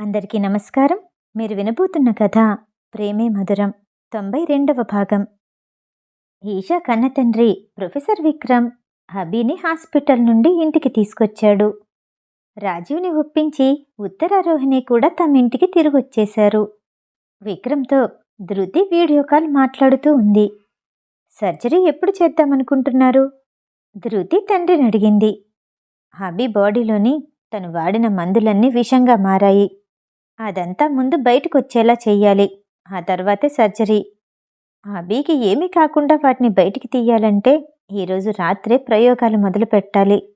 అందరికీ నమస్కారం. మీరు వినబోతున్న కథ ప్రేమే మధురం తొంభై రెండవ భాగం. ఈషా కన్నతండ్రి ప్రొఫెసర్ విక్రమ్ హబీని హాస్పిటల్ నుండి ఇంటికి తీసుకొచ్చాడు. రాజీవ్ని ఒప్పించి ఉత్తరారోహిణి కూడా తమ ఇంటికి తిరిగొచ్చేశారు. విక్రమ్తో ధృతి వీడియో కాల్ మాట్లాడుతూ ఉంది. సర్జరీ ఎప్పుడు చేద్దామనుకుంటున్నారు? ధృతి తండ్రిని అడిగింది. హబీ బాడీలోని తను వాడిన మందులన్నీ విషంగా మారాయి. అదంతా ముందు బయటకు వచ్చేలా చెయ్యాలి. ఆ తర్వాతే సర్జరీ. అబీకి ఏమీ కాకుండా వాటిని బయటికి తీయాలంటే ఈరోజు రాత్రే ప్రయోగాలు మొదలు పెట్టాలి.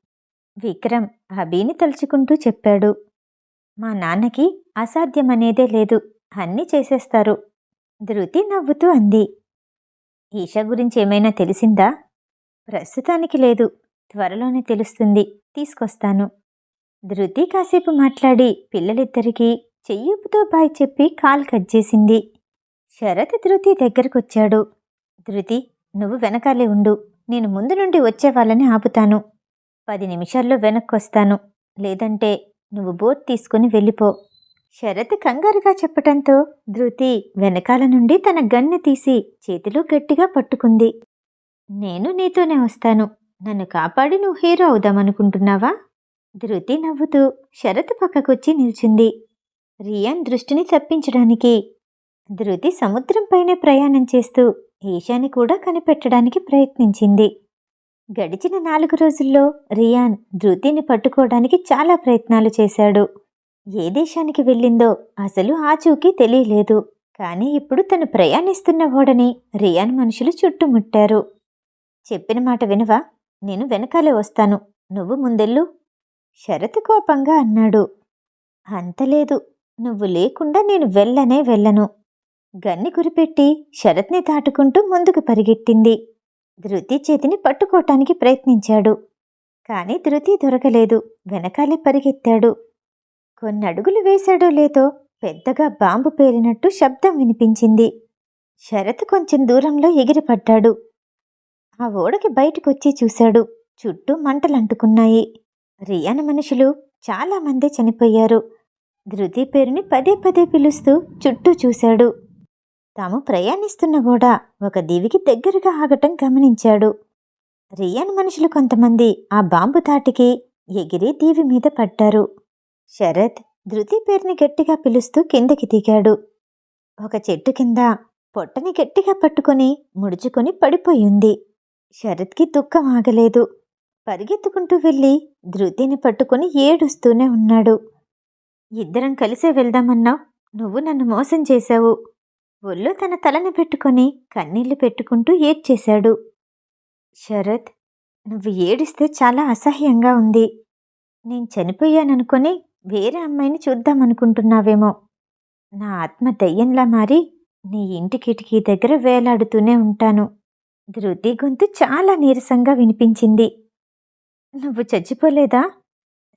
విక్రమ్ అబీని తలుచుకుంటూ చెప్పాడు. మా నాన్నకి అసాధ్యమనేదే లేదు. అన్నీ చేసేస్తారు. ధృతి నవ్వుతూ అంది. ఈష గురించి ఏమైనా తెలిసిందా? ప్రస్తుతానికి లేదు. త్వరలోనే తెలుస్తుంది. తీసుకొస్తాను. ధృతి కాసేపు మాట్లాడి పిల్లలిద్దరికీ చెయ్యూపుతో బాయ్ చెప్పి కాల్ కట్ చేసింది. శరత్ ధృతి దగ్గరకొచ్చాడు. ధృతి నువ్వు వెనకాలే ఉండు. నేను ముందు నుండి వచ్చే వాళ్ళని ఆపుతాను. పది నిమిషాల్లో వెనక్కొస్తాను. లేదంటే నువ్వు బోట్ తీసుకుని వెళ్ళిపో. శరత్ కంగారుగా చెప్పటంతో ధృతి వెనకాల నుండి తన గన్ను తీసి చేతిలో గట్టిగా పట్టుకుంది. నేను నీతోనే వస్తాను. నన్ను కాపాడి నువ్వు హీరో అవుదామనుకుంటున్నావా? ధృతి నవ్వుతూ శరత్ పక్కకొచ్చి నిల్చుంది. రియాన్ దృష్టిని తప్పించడానికి ధృతి సముద్రంపైనే ప్రయాణం చేస్తూ ఈశాని కూడా కనిపెట్టడానికి ప్రయత్నించింది. గడిచిన నాలుగు రోజుల్లో రియాన్ ధృతిని పట్టుకోవడానికి చాలా ప్రయత్నాలు చేశాడు. ఏ దేశానికి వెళ్ళిందో అసలు ఆచూకీ తెలియలేదు. కానీ ఇప్పుడు తను ప్రయాణిస్తున్న ఓడని రియాన్ మనుషులు చుట్టుముట్టారు. చెప్పిన మాట వినవా? నేను వెనకాలే వస్తాను. నువ్వు ముందెళ్ళు. శరత్ కోపంగా అన్నాడు. అంతలేదు నువ్వు లేకుండా నేను వెళ్ళనే వెళ్ళను. గన్ని గురిపెట్టి శరత్ని దాటుకుంటూ ముందుకు పరిగెట్టింది ధృతి చేతిని పట్టుకోవటానికి ప్రయత్నించాడు. కానీ ధృతి దొరకలేదు. వెనకాలే పరిగెత్తాడు. కొన్ని అడుగులు వేశాడో లేదో పెద్దగా బాంబు పేలినట్టు శబ్దం వినిపించింది. శరత్ కొంచెం దూరంలో ఎగిరిపడ్డాడు. ఆ ఓడకి బయటకొచ్చి చూశాడు. చుట్టూ మంటలంటుకున్నాయి. రియాన మనుషులు చాలామందే చనిపోయారు. ధృతి పేరుని పదే పదే పిలుస్తూ చుట్టూ చూశాడు. తాము ప్రయాణిస్తున్న కూడా ఒక దీవికి దగ్గరగా ఆగటం గమనించాడు. రియాన్ మనుషులు కొంతమంది ఆ బాంబు తాటికి ఎగిరి దీవి మీద పడ్డారు. శరత్ ధృతి పేరుని గట్టిగా పిలుస్తూ కిందకి దిగాడు. ఒక చెట్టు కింద పొట్టని గట్టిగా పట్టుకొని ముడుచుకొని పడిపోయింది. శరత్కి దుఃఖం ఆగలేదు. పరిగెత్తుకుంటూ వెళ్ళి ధృతిని పట్టుకొని ఏడుస్తూనే ఉన్నాడు. ఇద్దరం కలిసే వెళ్దామన్నావు. నువ్వు నన్ను మోసం చేశావు. ఒళ్ళో తన తలని పెట్టుకొని కన్నీళ్ళు పెట్టుకుంటూ ఏడ్చేశాడు. శరత్ నువ్వు ఏడిస్తే చాలా అసహ్యంగా ఉంది. నేను చనిపోయాననుకొని వేరే అమ్మాయిని చూద్దామనుకుంటున్నావేమో. నా ఆత్మ దయ్యంలా మారి నీ ఇంటి కిటికీ దగ్గర వేలాడుతూనే ఉంటాను. ధృతి గొంతు చాలా నీరసంగా వినిపించింది. నువ్వు చచ్చిపోలేదా?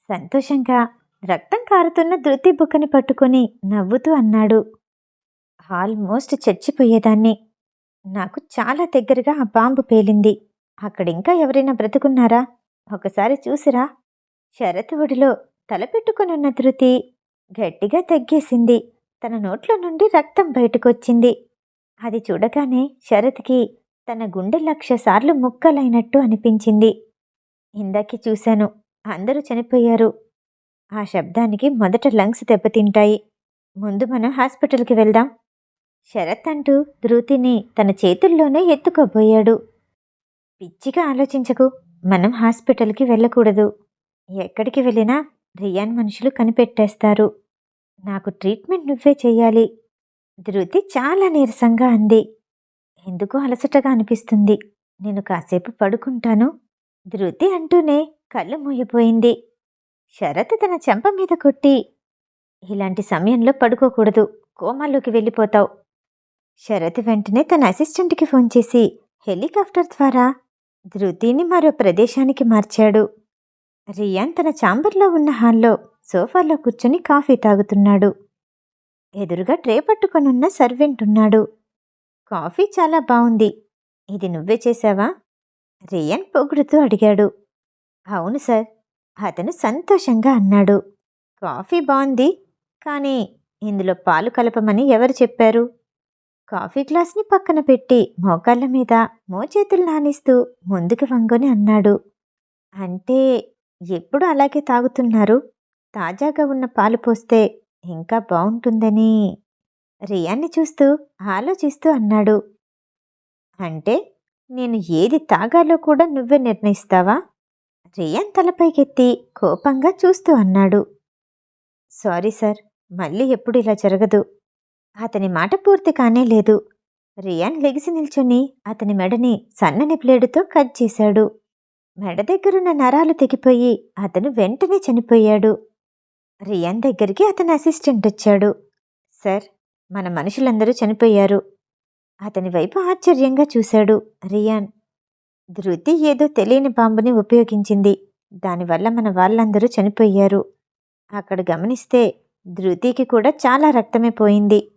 సంతోషంగా రక్తం కారుతున్న ధృతి బుక్కని పట్టుకొని నవ్వుతూ అన్నాడు. ఆల్మోస్ట్ చచ్చిపోయేదాన్ని. నాకు చాలా దగ్గరగా ఆ బాంబు పేలింది. అక్కడింకా ఎవరైనా బ్రతుకున్నారా? ఒకసారి చూసిరా. శరత్ ఒడిలో తలపెట్టుకునున్న ధృతి గట్టిగా తగ్గేసింది. తన నోట్లో నుండి రక్తం బయటకొచ్చింది. అది చూడగానే శరత్కి తన గుండె లక్ష సార్లు ముక్కలైనట్టు అనిపించింది. ఇందాకే చూశాను. అందరూ చనిపోయారు. ఆ శబ్దానికి మొదట లంగ్స్ దెబ్బతింటాయి. ముందు మనం హాస్పిటల్కి వెళ్దాం. శరత్ అంటూ ధృతిని తన చేతుల్లోనే ఎత్తుకోబోయాడు. పిచ్చిగా ఆలోచించకు మనం హాస్పిటల్కి వెళ్ళకూడదు. ఎక్కడికి వెళ్ళినా రియాన్ మనుషులు కనిపెట్టేస్తారు. నాకు ట్రీట్మెంట్ నువ్వే చెయ్యాలి. ధృతి చాలా నీరసంగా అంది. ఎందుకు అలసటగా అనిపిస్తుంది? నేను కాసేపు పడుకుంటాను. ధృతి అంటూనే కళ్ళు మూయపోయింది శరత్ తన చెంప మీద కొట్టి ఇలాంటి సమయంలో పడుకోకూడదు కోమాలోకి వెళ్ళిపోతావు. శరత్ వెంటనే తన అసిస్టెంట్కి ఫోన్ చేసి హెలికాప్టర్ ద్వారా ధృతిని మరో ప్రదేశానికి మార్చాడు. రియాన్ తన ఛాంబర్లో ఉన్న హాల్లో సోఫాలో కూర్చొని కాఫీ తాగుతున్నాడు. ఎదురుగా ట్రే పట్టుకొనున్న సర్వెంట్ ఉన్నాడు. కాఫీ చాలా బాగుంది ఇది నువ్వే చేశావా రియాన్ పొగుడుతూ అడిగాడు. అవును సార్. అతను సంతోషంగా అన్నాడు. కాఫీ బాగుంది కానీ ఇందులో పాలు కలపమని ఎవరు చెప్పారు? కాఫీ గ్లాస్ని పక్కన పెట్టి మోకాళ్ళ మీద మోచేతులు నానిస్తూ ముందుకు వంగుని అన్నాడు. అంటే ఎప్పుడు అలాగే తాగుతున్నారు? తాజాగా ఉన్న పాలు పోస్తే ఇంకా బాగుంటుందని రియాన్ని చూస్తూ ఆలోచిస్తూ అన్నాడు. అంటే నేను ఏది తాగాలో కూడా నువ్వే నిర్ణయిస్తావా? రియాన్ తలపైకెత్తి కోపంగా చూస్తూ అన్నాడు. సారీ సార్ మళ్ళీ ఎప్పుడు ఇలా జరగదు. అతని మాట పూర్తి కానే లేదు. రియాన్ లెగిసి నిల్చొని అతని మెడని సన్నని బ్లేడుతో కట్ చేశాడు. మెడ దగ్గరున్న నరాలు తెగిపోయి అతను వెంటనే చనిపోయాడు. రియాన్ దగ్గరికి అతని అసిస్టెంట్ వచ్చాడు. సార్ మన మనుషులందరూ చనిపోయారు. అతని వైపు ఆశ్చర్యంగా చూశాడు రియాన్. ధృతి ఏదో తెలియని బాంబుని ఉపయోగించింది. దానివల్ల మన వాళ్ళందరూ చనిపోయారు. అక్కడ గమనిస్తే ధృతికి కూడా చాలా రక్తమే పోయింది.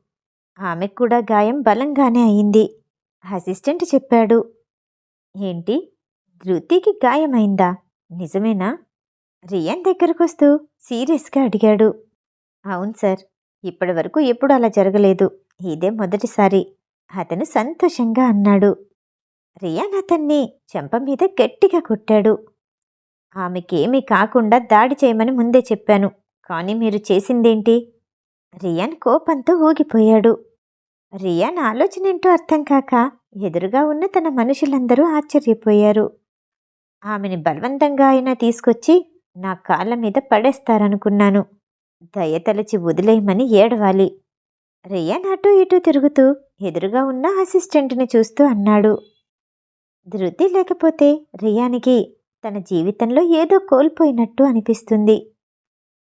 ఆమెకు కూడా గాయం బలంగానే అయింది. అసిస్టెంట్ చెప్పాడు. ఏంటి? ధృతికి గాయమైందా? నిజమేనా? రియాన్ దగ్గరకొస్తూ సీరియస్గా అడిగాడు. అవును సార్. ఇప్పటి వరకు ఎప్పుడు అలా జరగలేదు. ఇదే మొదటిసారి. అతను సంతోషంగా అన్నాడు. రియాన్ అతన్ని చెంప మీద గట్టిగా కొట్టాడు. ఆమెకేమీ కాకుండా దాడి చేయమని ముందే చెప్పాను. కానీ మీరు చేసిందేంటి? రియాన్ కోపంతో ఊగిపోయాడు. రియాన్ ఆలోచన ఏంటో అర్థం కాక ఎదురుగా ఉన్న తన మనుషులందరూ ఆశ్చర్యపోయారు. ఆమెని బలవంతంగా అయినా తీసుకొచ్చి నా కాళ్ళ మీద పడేస్తారనుకున్నాను. దయతలచి వదిలేయమని ఏడవాలి. రియాన్ అటూ ఇటూ తిరుగుతూ ఎదురుగా ఉన్న అసిస్టెంట్ని చూస్తూ అన్నాడు. ధృతి లేకపోతే రియానికి తన జీవితంలో ఏదో కోల్పోయినట్టు అనిపిస్తుంది.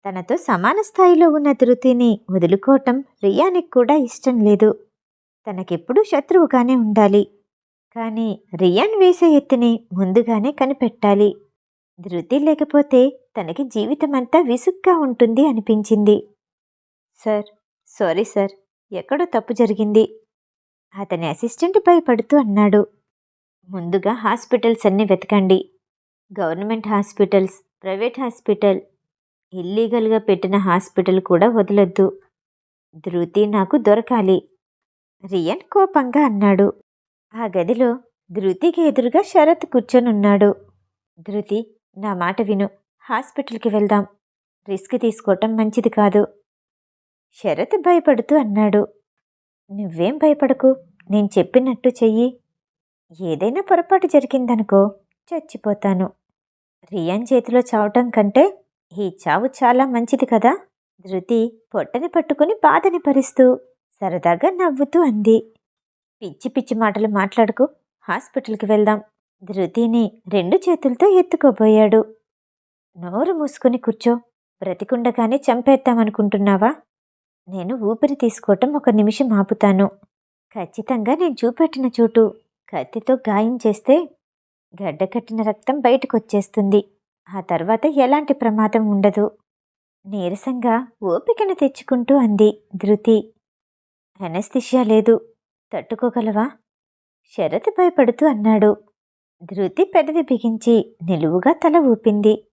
తనతో సమాన స్థాయిలో ఉన్న ధృతిని వదులుకోవటం రియానికి కూడా ఇష్టం లేదు. తనకెప్పుడూ శత్రువుగానే ఉండాలి. కానీ రియాన్ వేసే ఎత్తుని ముందుగానే కనిపెట్టాలి. ధృతి లేకపోతే తనకి జీవితమంతా విసుగ్గా ఉంటుంది అనిపించింది. సార్ సారీ సార్ ఎక్కడో తప్పు జరిగింది. అతని అసిస్టెంట్ భయపడుతూ అన్నాడు. ముందుగా హాస్పిటల్స్ అన్నీ వెతకండి. గవర్నమెంట్ హాస్పిటల్స్ ప్రైవేట్ హాస్పిటల్ ఇల్లీగల్గా పెట్టిన హాస్పిటల్ కూడా వదలొద్దు. ధృతి నాకు దొరకాలి. రియన్ కోపంగా అన్నాడు. ఆ గదిలో ధృతికి ఎదురుగా శరత్ కూర్చొనున్నాడు ధృతి నా మాట విను. హాస్పిటల్కి వెళ్దాం. రిస్క్ తీసుకోవటం మంచిది కాదు. శరత్ భయపడుతూ అన్నాడు. నువ్వేం భయపడకు. నేను చెప్పినట్టు చెయ్యి. ఏదైనా పొరపాటు జరిగిందనుకో చచ్చిపోతాను. రియాన్ చేతిలో చావటం కంటే ఈ చావు చాలా మంచిది కదా? ధృతి పొట్టని పట్టుకుని బాధని భరిస్తూ సరదాగా నవ్వుతూ అంది. పిచ్చి పిచ్చి మాటలు మాట్లాడుకు హాస్పిటల్కి వెళ్దాం. ధృతిని రెండు చేతులతో ఎత్తుకోబోయాడు. నోరు మూసుకుని కూర్చో. బ్రతికుండగానే చంపేద్దామనుకుంటున్నావా? నేను ఊపిరి తీసుకోవటం ఒక నిమిషం ఆపుతాను. ఖచ్చితంగా నేను చూపెట్టిన చోటు. కత్తితో గాయం చేస్తే గడ్డకట్టిన రక్తం బయటకొచ్చేస్తుంది. ఆ తర్వాత ఎలాంటి ప్రమాదం ఉండదు. నీరసంగా ఓపికను తెచ్చుకుంటూ అంది ధృతి. అనస్థిషియా లేదు. తట్టుకోగలవా? శరత్ భయపడుతూ అన్నాడు. ధృతి పెదవి బిగించి నిలువుగా తల ఊపింది.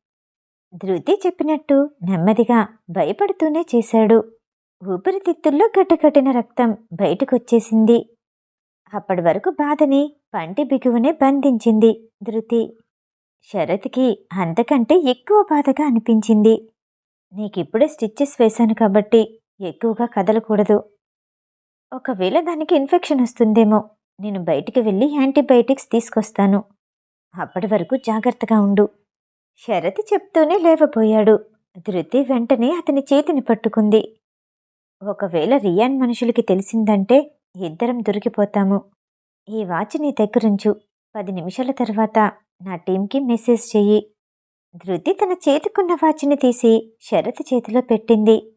ధృతి చెప్పినట్టు నెమ్మదిగా భయపడుతూనే చేశాడు. ఊపిరితిత్తుల్లో గడ్డకట్టిన రక్తం బయటకొచ్చేసింది. అప్పటి వరకు బాధని పంటి బిగువనే బంధించింది ధృతి. శరత్కి అంతకంటే ఎక్కువ బాధగా అనిపించింది. నీకిప్పుడే స్టిచ్చెస్ వేశాను కాబట్టి ఎక్కువగా కదలకూడదు. ఒకవేళ దానికి ఇన్ఫెక్షన్ వస్తుందేమో నేను బయటికి వెళ్ళి యాంటీబయాటిక్స్ తీసుకొస్తాను. అప్పటి వరకు జాగ్రత్తగా ఉండు. శరత్ చెప్తూనే లేవబోయాడు. ధృతి వెంటనే అతని చేతిని పట్టుకుంది. ఒకవేళ రియాన్ మనుషులకి తెలిసిందంటే ఇద్దరం దొరికిపోతాము. ఈ వాచ్ నీ దగ్గరుంచు. పది నిమిషాల తర్వాత నా టీంకి మెసేజ్ చెయ్యి. ధృతి తన చేతికున్న వాచ్ని తీసి శరత్ చేతిలో పెట్టింది.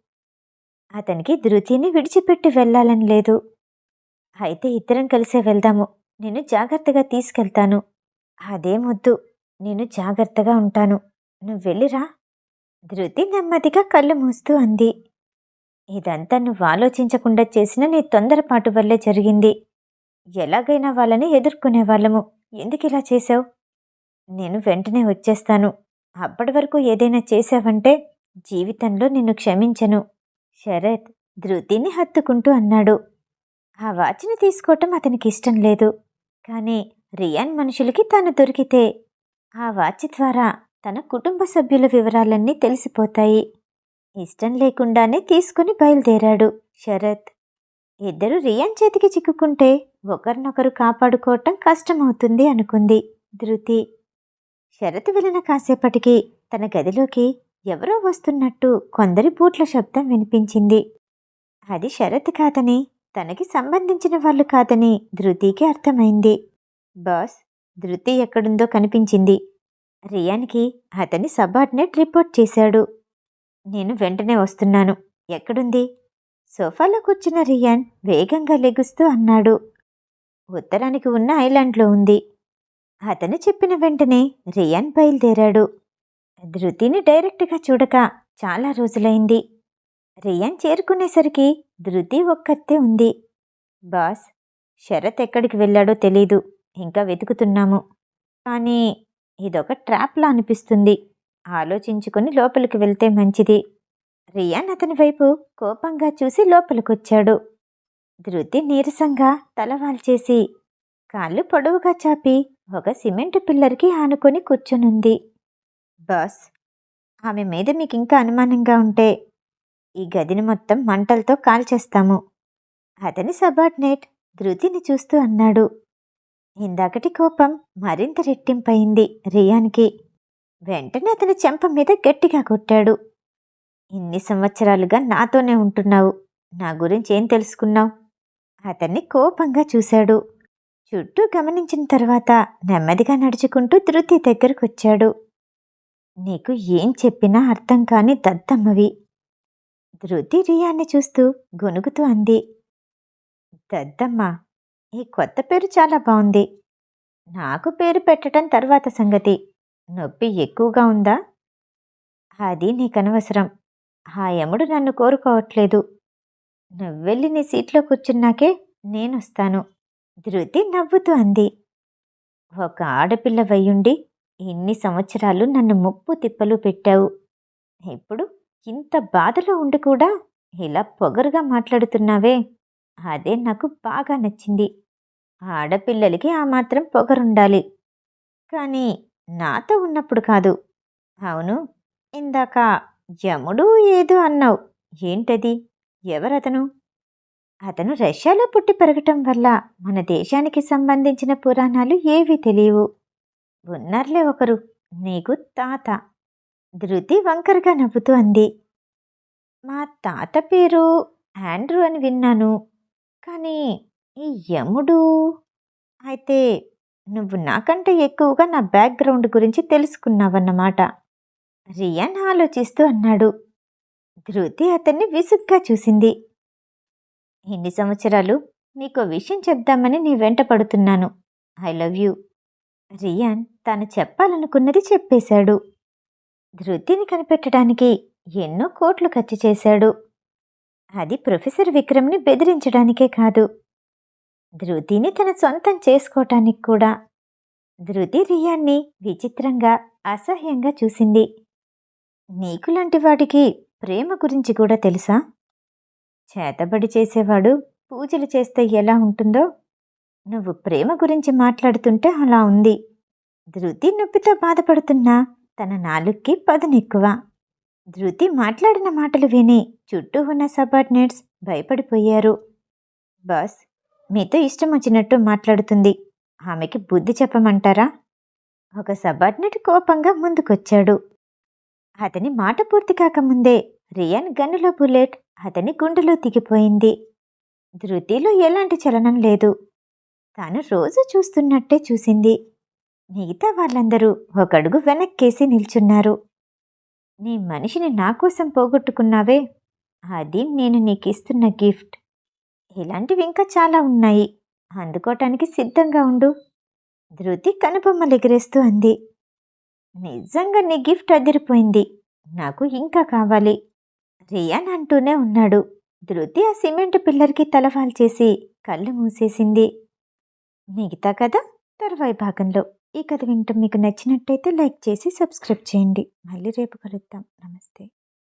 అతనికి ధృతిని విడిచిపెట్టి వెళ్ళాలని లేదు. అయితే ఇద్దరం కలిసే వెళ్దాము. నేను జాగ్రత్తగా తీసుకెళ్తాను. అదేమొద్దు నేను జాగ్రత్తగా ఉంటాను. నువ్వు వెళ్ళిరా. ధృతి నెమ్మదిగా కళ్ళు మూస్తూ అంది. ఇదంతా నువ్వు ఆలోచించకుండా చేసిన నీ తొందరపాటు వల్లే జరిగింది. ఎలాగైనా వాళ్ళని ఎదుర్కొనే వాళ్ళము. ఎందుకు ఇలా చేశావు? నేను వెంటనే వచ్చేస్తాను. అప్పటి వరకు ఏదైనా చేశావంటే జీవితంలో నిన్ను క్షమించను. శరత్ ధృతిని హత్తుకుంటూ అన్నాడు. ఆ వాచ్ని తీసుకోవటం అతనికి ఇష్టం లేదు. కానీ రియాన్ మనుషులకి తాను దొరికితే. ఆ వాచ్ ద్వారా తన కుటుంబ సభ్యుల వివరాలన్నీ తెలిసిపోతాయి. ఇష్టం లేకుండానే తీసుకుని బయలుదేరాడు శరత్. ఇద్దరు రియాన్ చేతికి చిక్కుకుంటే ఒకరినొకరు కాపాడుకోవటం కష్టమవుతుంది అనుకుంది ధృతి. శరత్ వెళ్ళిన కాసేపటికి తన గదిలోకి ఎవరో వస్తున్నట్టు కొందరి బూట్ల శబ్దం వినిపించింది. అది శరత్ కాదని తనకి సంబంధించిన వాళ్ళు కాదని ధృతికి అర్థమైంది. బాస్ ధృతి ఎక్కడుందో కనిపించింది. రియాన్కి అతని సబార్డినేట్ రిపోర్ట్ చేశాడు. నేను వెంటనే వస్తున్నాను. ఎక్కడుంది? సోఫాలో కూర్చున్న రియాన్ వేగంగా లెగుస్తూ అన్నాడు. ఉత్తరానికి ఉన్న ఐలాండ్లో ఉంది. అతను చెప్పిన వెంటనే రియాన్ బయలుదేరాడు. ధృతిని డైరెక్ట్గా చూడక చాలా రోజులైంది. రియాన్ చేరుకునేసరికి ధృతి ఒక్కతే ఉంది. బాస్ శరత్ ఎక్కడికి వెళ్ళాడో తెలీదు. ఇంకా వెతుకుతున్నాము. కానీ ఇదొక ట్రాప్లా అనిపిస్తుంది. ఆలోచించుకొని లోపలికి వెళ్తే మంచిది. రియాన్ అతని వైపు కోపంగా చూసి లోపలికొచ్చాడు. ధృతి నీరసంగా తలవాల్చేసి కాళ్ళు పొడవుగా చాపి ఒక సిమెంట్ పిల్లర్కి ఆనుకొని కూర్చునుంది. బాస్ ఆమె మీద మీకు ఇంకా అనుమానంగా ఉంటే ఈ గదిని మొత్తం మంటలతో కాల్చేస్తాము. అతని సబార్డినేట్ ధృతిని చూస్తూ అన్నాడు. ఇందాకటి కోపం మరింత రెట్టింపయింది రియాన్కి. వెంటనే అతని చెంప మీద గట్టిగా కొట్టాడు. ఇన్ని సంవత్సరాలుగా నాతోనే ఉంటున్నావు. నా గురించి ఏం తెలుసుకున్నావు? అతన్ని కోపంగా చూశాడు. చుట్టూ గమనించిన తర్వాత నెమ్మదిగా నడుచుకుంటూ ధృతి దగ్గరకు వచ్చాడు నీకు ఏం చెప్పినా అర్థం కాని దద్దమ్మవి. ధృతి రియాన్ని చూస్తూ గొనుగుతూ అంది. దద్దమ్మ ఈ కొత్త పేరు చాలా బాగుంది నాకు పేరు పెట్టడం తర్వాత సంగతి. నొప్పి ఎక్కువగా ఉందా? అది నీకనవసరం. ఆ యముడు నన్ను కోరుకోవట్లేదు. నువ్వెళ్ళి నీ సీట్లో కూర్చున్నాకే నేనొస్తాను. ధృతి నవ్వుతూ అంది. ఒక ఆడపిల్ల వయ్యుండి ఇన్ని సంవత్సరాలు నన్ను ముప్పు తిప్పలు పెట్టావు. ఇప్పుడు ఇంత బాధలో ఉండి కూడా ఇలా పొగరుగా మాట్లాడుతున్నావే? అదే నాకు బాగా నచ్చింది. ఆడపిల్లలకి ఆ మాత్రం పొగరుండాలి. కానీ నాతో ఉన్నప్పుడు కాదు. అవును ఇందాక యముడు ఏదో అన్నావు. ఏంటది? ఎవరతను? అతను రష్యాలో పుట్టి పెరగటం వల్ల మన దేశానికి సంబంధించిన పురాణాలు ఏవీ తెలియవు. ఉన్నారులే ఒకరు నీకు తాత. ధృతి వంకరగా నవ్వుతూ అంది. మా తాత పేరు ఆండ్రూ అని విన్నాను. కానీ ఈ యముడు? అయితే నువ్వు నాకంటే ఎక్కువగా నా బ్యాక్గ్రౌండ్ గురించి తెలుసుకున్నావన్నమాట. రియాన్ ఆలోచిస్తూ అన్నాడు. ధృతి అతన్ని విసుగ్గా చూసింది. ఎన్ని సంవత్సరాలు నీకు విషయం చెప్దామని నీ వెంట పడుతున్నాను. I love you. రియాన్ తాను చెప్పాలనుకున్నది చెప్పేశాడు. ధృతిని కనిపెట్టడానికి ఎన్నో కోట్లు ఖర్చు చేశాడు. అది ప్రొఫెసర్ విక్రమ్ని బెదిరించడానికే కాదు. ధృతిని తన సొంతం చేసుకోవటానికి కూడా ధృతి రియాన్ని విచిత్రంగా అసహ్యంగా చూసింది. నీకులాంటి వాడికి ప్రేమ గురించి కూడా తెలుసా? చేతబడి చేసేవాడు పూజలు చేస్తే ఎలా ఉంటుందో? నువ్వు ప్రేమ గురించి మాట్లాడుతుంటే అలా ఉంది. ధృతి నొప్పితో బాధపడుతున్నా తన నాలుగుకి పదునెక్కువ. ధృతి మాట్లాడిన మాటలు విని చుట్టూ ఉన్న సబార్డినేట్స్ భయపడిపోయారు. బస్ మీతో ఇష్టం వచ్చినట్టు మాట్లాడుతుంది. ఆమెకి బుద్ధి చెప్పమంటారా? ఒక సబార్డినేట్ కోపంగా ముందుకొచ్చాడు. అతని మాట పూర్తి కాకముందే రియాన్ గన్నులో బుల్లెట్ అతని గుండెలో దిగిపోయింది. ధృతిలో ఎలాంటి చలనం లేదు. తాను రోజు చూస్తున్నట్టే చూసింది. మిగతా వాళ్ళందరూ ఒకడుగు వెనక్కేసి నిల్చున్నారు. నీ మనిషిని నా కోసం పోగొట్టుకున్నావే. అది నేను నీకిస్తున్న గిఫ్ట్. ఇలాంటివి ఇంకా చాలా ఉన్నాయి. అందుకోటానికి సిద్ధంగా ఉండు. ధృతి కనుబొమ్మలు ఎగిరేస్తూ అంది. నిజంగా నీ గిఫ్ట్ అదిరిపోయింది. నాకు ఇంకా కావాలి. రియాన్ అంటూనే ఉన్నాడు. ధృతి ఆ సిమెంట్ పిల్లర్కి తలవాల్ చేసి కళ్ళు మూసేసింది. మిగతా కథ తర్వాయి భాగంలో. ఈ కథ వింటూ మీకు నచ్చినట్టయితే లైక్ చేసి సబ్స్క్రైబ్ చేయండి. మళ్ళీ రేపు కలుద్దాం. నమస్తే.